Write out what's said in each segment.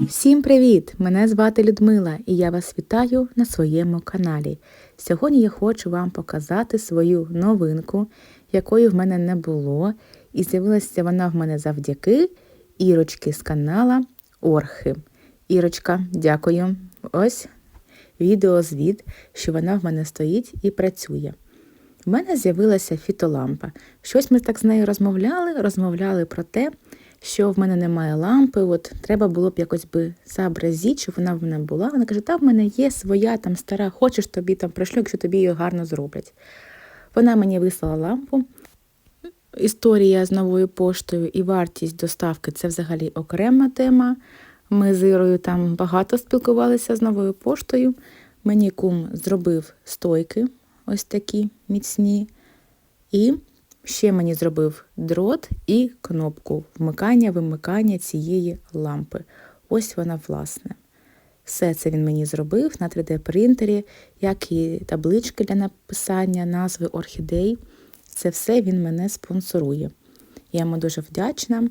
Всім привіт! Мене звати Людмила і я вас вітаю на своєму каналі. Сьогодні я хочу вам показати свою новинку, якої в мене не було, і з'явилася вона в мене завдяки Ірочки з канала Орхи. Ірочка, дякую. Ось відеозвіт, що вона в мене стоїть і працює. В мене з'явилася фітолампа. Щось ми так з нею розмовляли, розмовляли про те, що в мене немає лампи, от треба було б якось би сообразити, щоб вона в мене була. Вона каже, та в мене є своя там стара, хочеш тобі там пришлю, якщо тобі її гарно зроблять. Вона мені вислала лампу. Історія з новою поштою і вартість доставки це взагалі окрема тема. Ми з Ірою там багато спілкувалися з новою поштою. Мені кум зробив стойки, ось такі міцні. І ще мені зробив дрот і кнопку вмикання-вимикання цієї лампи. Ось вона, власне. Все це він мені зробив на 3D-принтері, як і таблички для написання, назви орхідей. Це все він мене спонсорує. Я йому дуже вдячна.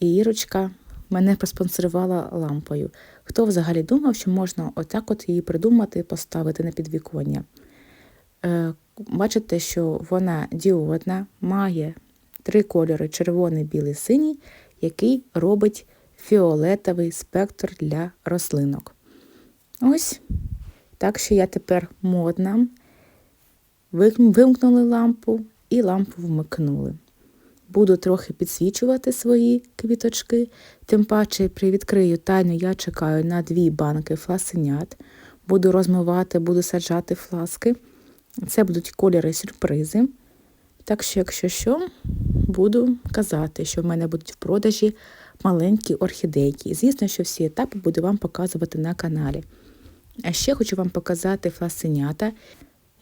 І Ірочка мене проспонсорувала лампою. Хто взагалі думав, що можна отак от її придумати і поставити на підвіконня? Е, Бачите, що вона діодна, має три кольори: червоний, білий, синій, який робить фіолетовий спектр для рослинок. Ось так що я тепер модна. Вимкнули лампу і лампу вмикнули. Буду трохи підсвічувати свої квіточки, тим паче привідкрию тайну, я чекаю на дві банки фласенят. Буду розмивати, буду саджати фласки. Це будуть кольори сюрпризи. Так що, якщо що, буду казати, що в мене будуть в продажі маленькі орхідейки. Звісно, що всі етапи буду вам показувати на каналі. А ще хочу вам показати фласенята.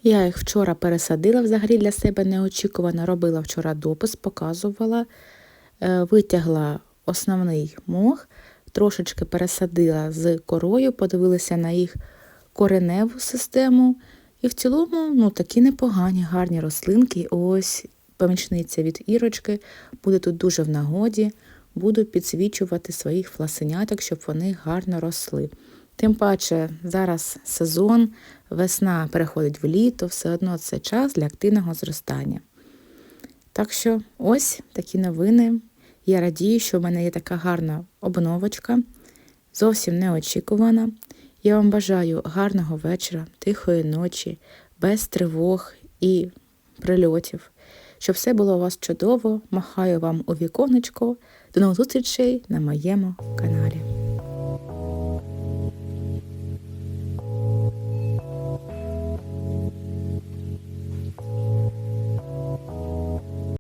Я їх вчора пересадила взагалі для себе неочікувано. Робила вчора допис, показувала, е, витягла основний мох, трошечки пересадила з корою, подивилася на їх кореневу систему. І в цілому, ну, такі непогані, гарні рослинки. Ось помічниця від Ірочки буде тут дуже в нагоді. Буду підсвічувати своїх фласеняток, щоб вони гарно росли. Тим паче, зараз сезон, весна переходить в літо, все одно це час для активного зростання. Так що, ось такі новини. Я радію, що в мене є така гарна обновочка, зовсім неочікувана. Я вам бажаю гарного вечора, тихої ночі, без тривог і прильотів. Щоб все було у вас чудово, махаю вам у віконечко. До нових зустрічей на моєму каналі.